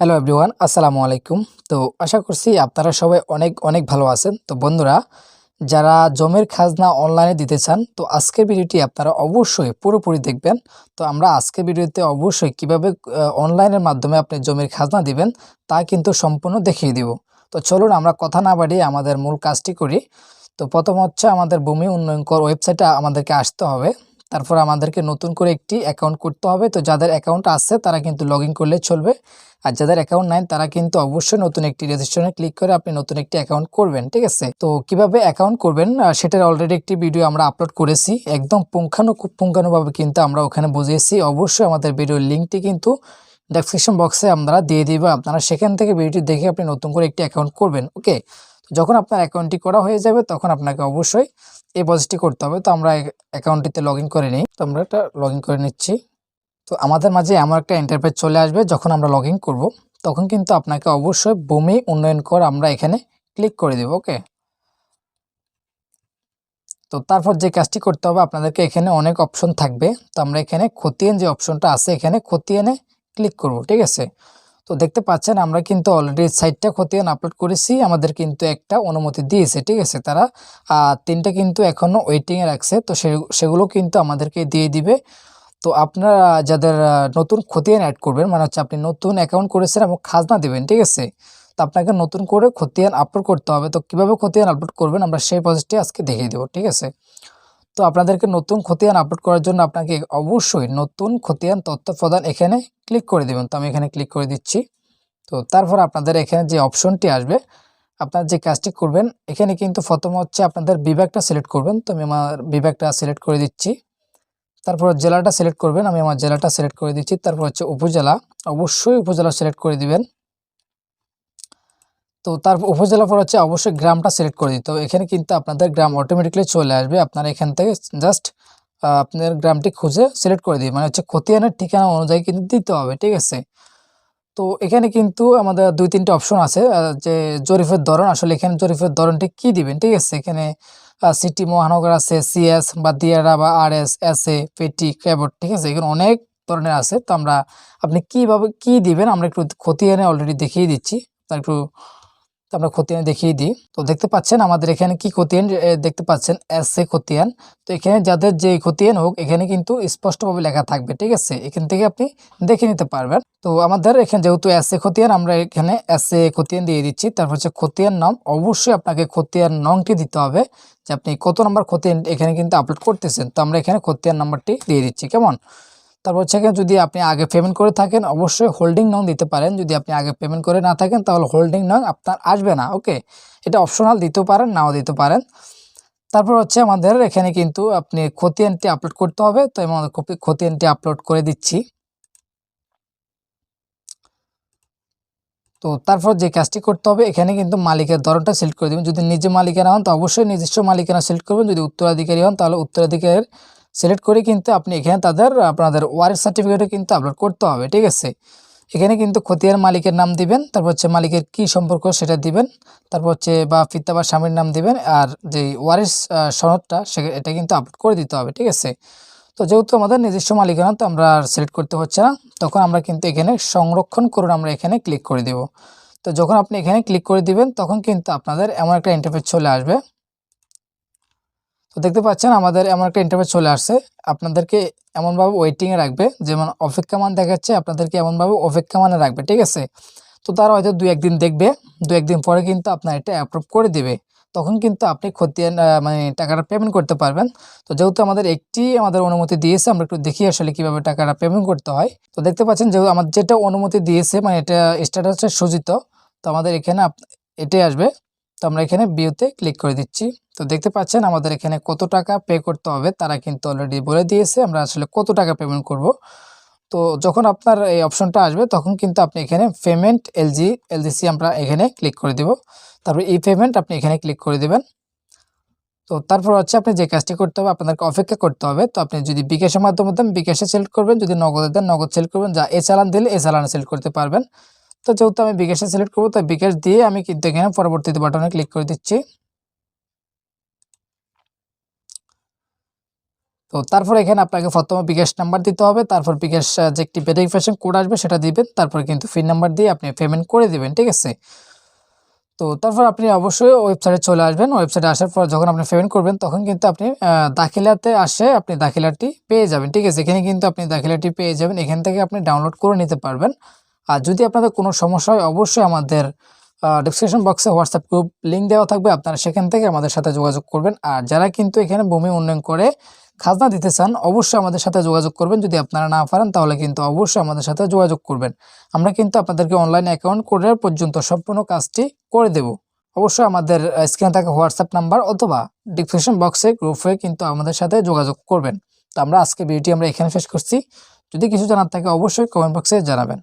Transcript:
Hello everyone আসসালামু আলাইকুম তো আশা করছি আপনারা সবাই অনেক অনেক ভালো আছেন। তো বন্ধুরা, যারা জমির খাজনা অনলাইনে দিতে চান, তো আজকের ভিডিওটি আপনারা অবশ্যই পুরোপুরি দেখবেন। তো আমরা আজকের ভিডিওতে অবশ্যই কীভাবে অনলাইনের মাধ্যমে আপনি জমির খাজনা দিবেন, তা কিন্তু সম্পূর্ণ দেখিয়ে দিব। তো চলুন আমরা কথা না বাড়িয়ে আমাদের মূল কাজটি করি। তো প্রথম হচ্ছে আমাদের ভূমি উন্নয়ন কর ওয়েবসাইটে আমাদেরকে আসতে হবে। তারপর আমাদেরকে নতুন করে একটি অ্যাকাউন্ট করতে হবে। তো যাদের অ্যাকাউন্ট আছে, তারা কিন্তু লগ করলে চলবে। আর যাদের অ্যাকাউন্ট নাই, তারা কিন্তু অবশ্যই নতুন একটি রেজিস্ট্রেশনে ক্লিক করে আপনি নতুন একটি অ্যাকাউন্ট করবেন, ঠিক আছে? তো কীভাবে অ্যাকাউন্ট করবেন? সেটার অলরেডি একটি ভিডিও আমরা আপলোড করেছি। একদম পুঙ্খানু, পুঙ্খানুভাবে কিন্তু আমরা ওখানে বুঝিয়েছি। অবশ্যই আমাদের ভিডিওর লিঙ্কটি কিন্তু ডেসক্রিপশন বক্সে আমরা দিয়ে দিব। আপনারা সেখান থেকে ভিডিওটি দেখে আপনি নতুন করে একটি অ্যাকাউন্ট করবেন ওকে যখন আপনার অ্যাকাউন্টটি করা হয়ে যাবে, তখন আপনাকে অবশ্যই এই পজিটি করতে হবে। তো আমরা অ্যাকাউন্টটিতে লগ ইন করে নিই। তো আমরা এটা লগ করে নিচ্ছি। তো আমাদের মাঝে এমন একটা ইন্টারপেজ চলে আসবে যখন আমরা লগ করব। তখন কিন্তু আপনাকে অবশ্যই ভূমি উন্নয়ন কর আমরা এখানে ক্লিক করে দেব ওকে তো তারপর যে কাজটি করতে হবে, আপনাদেরকে এখানে অনেক অপশন থাকবে। তো আমরা এখানে খতিয়ান যে অপশনটা আছে, এখানে খতিয়ানে ক্লিক করব, ঠিক আছে? তো দেখতে পাচ্ছেন, আমরা কিন্তু অলরেডি সাইটটা খতিয়ান আপলোড করেছি। আমাদের কিন্তু একটা অনুমতি দিয়েছে, ঠিক আছে? তারা তিনটা কিন্তু এখনও ওয়েটিংয়ে রাখছে, তো সেগুলো কিন্তু আমাদেরকে দিয়ে দিবে। তো আপনারা যাদের নতুন খতিয়ান অ্যাড করবেন মানে হচ্ছে আপনি নতুন অ্যাকাউন্ট করেছেন এবং খাজনা দেবেন, ঠিক আছে? তো আপনাকে নতুন করে খতিয়ান আপলোড করতে হবে। তো কীভাবে খতিয়ান আপলোড করবেন, আমরা সেই প্রসেসটি আজকে দেখিয়ে দেবো, ঠিক আছে? তো আপনাদেরকে নতুন খতিয়ান আপলোড করার জন্য আপনাকে অবশ্যই নতুন খতিয়ান তথ্য প্রদান এখানে ক্লিক করে দেবেন। তো আমি এখানে ক্লিক করে দিচ্ছি। তো তারপর আপনাদের এখানে যে অপশনটি আসবে, আপনার যে কাজটি করবেন, এখানে কিন্তু প্রথম হচ্ছে আপনাদের বিভাগটা সিলেক্ট করবেন। তো আমি আমার বিভাগটা সিলেক্ট করে দিচ্ছি। তারপর জেলাটা সিলেক্ট করবেন, আমি আমার জেলাটা সিলেক্ট করে দিচ্ছি। তারপর হচ্ছে উপজেলা, অবশ্যই উপজেলা সিলেক্ট করে দিবেন। তো তার উপজেলা পর হচ্ছে অবশ্যই গ্রামটা সিলেক্ট করে দিতে হবে। এখানে কিন্তু আপনাদের গ্রাম অটোমেটিকলি চলে আসবে। আপনারা এখান থেকে জাস্ট আপনার গ্রামটি খুঁজে সিলেক্ট করে দিই মানে হচ্ছে খতিয়ানের ঠিকানা অনুযায়ী কিন্তু দিতে হবে, ঠিক আছে? তো এখানে কিন্তু আমাদের দুই তিনটে অপশন আছে যে জরিফের ধরন, আসলে এখানে জরিফের ধরনটি কি দিবেন, ঠিক আছে? এখানে সিটি মহানগর আছে, সিএস বা দিয়ারা বা আর এস এস এ পেটি, ক্যাবট, ঠিক আছে? এখানে অনেক ধরনের আছে। তো আমরা, আপনি কীভাবে কি দিবেন, আমরা একটু খতিয়ানে অলরেডি দেখিয়ে দিচ্ছি। তা একটু তো আমরা খতিয়ান দেখিয়ে দিই। তো দেখতে পাচ্ছেন আমাদের এখানে কি খতিয়ান দেখতে পাচ্ছেন এস এ খতিয়ান। তো এখানে যাদের যে খতিয়ান হোক, এখানে কিন্তু স্পষ্টভাবে লেখা থাকবে, ঠিক আছে? এখান থেকে আপনি দেখে নিতে পারবেন। তো আমাদের এখানে যেহেতু এস এ খতিয়ান, আমরা এখানে এস এ খতিয়ান দিয়ে দিচ্ছি। তারপর হচ্ছে খতিয়ান নাম। অবশ্যই আপনাকে খতিয়ান নংটি দিতে হবে যে আপনি কত নম্বর খতিয়ান এখানে কিন্তু আপলোড করতেছেন। তো আমরা এখানে খতিয়ান নাম্বারটি দিয়ে দিচ্ছি, কেমন? তারপর হচ্ছে এখানে যদি আপনি আগে পেমেন্ট করে থাকেন, অবশ্যই হোল্ডিং নং দিতে পারেন। যদি আপনি আগে পেমেন্ট করে না থাকেন, তাহলে হোল্ডিং নং আপনার আসবে না ওকে এটা অপশনাল দিতেও পারেন, নাও দিতে পারেন। তারপর হচ্ছে আমাদের এখানে কিন্তু আপনি খতিয়ানটি আপলোড করতে হবে, তো আমাদের কপি খতিয়ানটি আপলোড করে দিচ্ছি। তো তারপর যে কাজটি করতে হবে, এখানে কিন্তু মালিকের ধরনটা সিলেক্ট করে দেবেন। যদি নিজে মালিকানা হন, তো অবশ্যই নিজস্ব মালিকানা সিলেক্ট করবেন। যদি উত্তরাধিকারী হন, তাহলে উত্তরাধিকারের সিলেক্ট করে কিন্তু আপনি এখানে তাদের, আপনাদের ওয়ারেস সার্টিফিকেটও কিন্তু আপলোড করতে হবে, ঠিক আছে? এখানে কিন্তু খতিয়ার মালিকের নাম দিবেন, তারপর হচ্ছে মালিকের কি সম্পর্ক সেটা দিবেন, তারপর হচ্ছে বা পিতা বা স্বামীর নাম দিবেন, আর যে ওয়ারিস সনদটা সে, এটা কিন্তু আপলোড করে দিতে হবে, ঠিক আছে? তো যেহেতু আমাদের নিজস্ব মালিকানা, তো আমরা সিলেক্ট করতে হচ্ছে না, তখন আমরা কিন্তু এখানে সংরক্ষণ করুন আমরা এখানে ক্লিক করে দেব। তো যখন আপনি এখানে ক্লিক করে দিবেন, তখন কিন্তু আপনাদের এমন একটা ইন্টারফেস চলে আসবে তো দেখতে পাচ্ছেন আমাদের এমন একটা ইন্টারফেস চলে আসছে। আপনাদেরকে এমনভাবে ওয়েটিংয়ে রাখবে, যেমন অপেক্ষামান দেখাচ্ছে, আপনাদেরকে এমনভাবে অপেক্ষামানে রাখবে, ঠিক আছে? তো তারা হয়তো দু একদিন দেখবে দু একদিন পরে কিন্তু আপনার এটা অ্যাপ্রুভ করে দিবে। তখন কিন্তু আপনি খতিয়ান মানে টাকাটা পেমেন্ট করতে পারবেন। তো যেহেতু আমাদের একটি আমাদের অনুমতি দিয়েছে, আমরা একটু দেখি আসলে কীভাবে টাকাটা পেমেন্ট করতে হয়। তো দেখতে পাচ্ছেন যেহেতু আমার যেটা অনুমতি দিয়েছে মানে এটা স্ট্যাটাসটা সূচিত তো আমাদের এখানে এটাই আসবে। তো আমরা এখানে বিউতে ক্লিক করে দিচ্ছি। তো দেখতে পাচ্ছেন আমাদের এখানে কত টাকা পে করতে হবে, তারা কিন্তু অলরেডি বলে দিয়েছে আমরা আসলে কত টাকা পেমেন্ট করব। তো যখন আপনার এই অপশনটা আসবে, তখন কিন্তু আপনি এখানে পেমেন্ট এলজি এলজিসি আমরা এখানে ক্লিক করে দেব। তারপর এই পেমেন্ট আপনি এখানে ক্লিক করে দেবেন। তো তারপর হচ্ছে আপনি যে কাজটি করতে হবে আপনাদেরকে অপেক্ষা করতে হবে। তো আপনি যদি বিকাশের মাধ্যমে দেন, বিকাশে সিলেক্ট করবেন, যদি নগদে দেন, নগদ সিলেক্ট করবেন, যা এ চালান দিলে এ চালানে সিলেক্ট করতে পারবেন। তো যেহেতু আমি বিকাশে সিলেক্ট করব, তো বিকাশ দিয়ে আমি কিন্তু এখানে পরবর্তীতে বাটনে ক্লিক করে দিচ্ছি। তো তারপর এখানে আপনাকে প্রথমে বিকাশ নাম্বার দিতে হবে, তারপর বিকাশ যে একটি ভেরিফিকেশন কোড আসবে সেটা দিবেন, তারপর কিন্তু ফিন নাম্বার দিয়ে আপনি পেমেন্ট করে দিবেন, ঠিক আছে? তো তারপর আপনি অবশ্যই ওয়েবসাইটে চলে আসবেন ওয়েবসাইটে আসার পর যখন আপনি পেমেন্ট করবেন, তখন কিন্তু আপনি দাখিলাতে আসে আপনি দাখিলাটি পেয়ে যাবেন, ঠিক আছে? এখানে কিন্তু আপনি দাখিলাটি পেয়ে যাবেন, এখান থেকে আপনি ডাউনলোড করে নিতে পারবেন। আর যদি আপনাদের কোনো সমস্যা হয়, অবশ্যই আমাদের ডিসক্রিপশন বক্সে হোয়াটসঅ্যাপ গ্রুপ লিঙ্ক দেওয়া থাকবে। আপনারা সেখান থেকে আমাদের সাথে যোগাযোগ করবেন। আর যারা কিন্তু এখানে ভূমি উন্নয়ন করে খাজনা দিতে চান, অবশ্যই আমাদের সাথে যোগাযোগ করবেন। যদি আপনারা না পারেন, তাহলে কিন্তু অবশ্যই আমাদের সাথে যোগাযোগ করবেন। আমরা কিন্তু আপনাদেরকে অনলাইন অ্যাকাউন্ট করে পর্যন্ত সম্পূর্ণ কাজটি করে দেব। অবশ্যই আমাদের স্ক্রিনে থাকা হোয়াটসঅ্যাপ নাম্বার অথবা ডিসক্রিপশন বক্সে গ্রুপ হয়ে কিন্তু আমাদের সাথে যোগাযোগ করবেন। তো আমরা আজকে ভিডিওটি আমরা এখানে শেষ করছি। যদি কিছু জানার থাকে, অবশ্যই কমেন্ট বক্সে জানাবেন।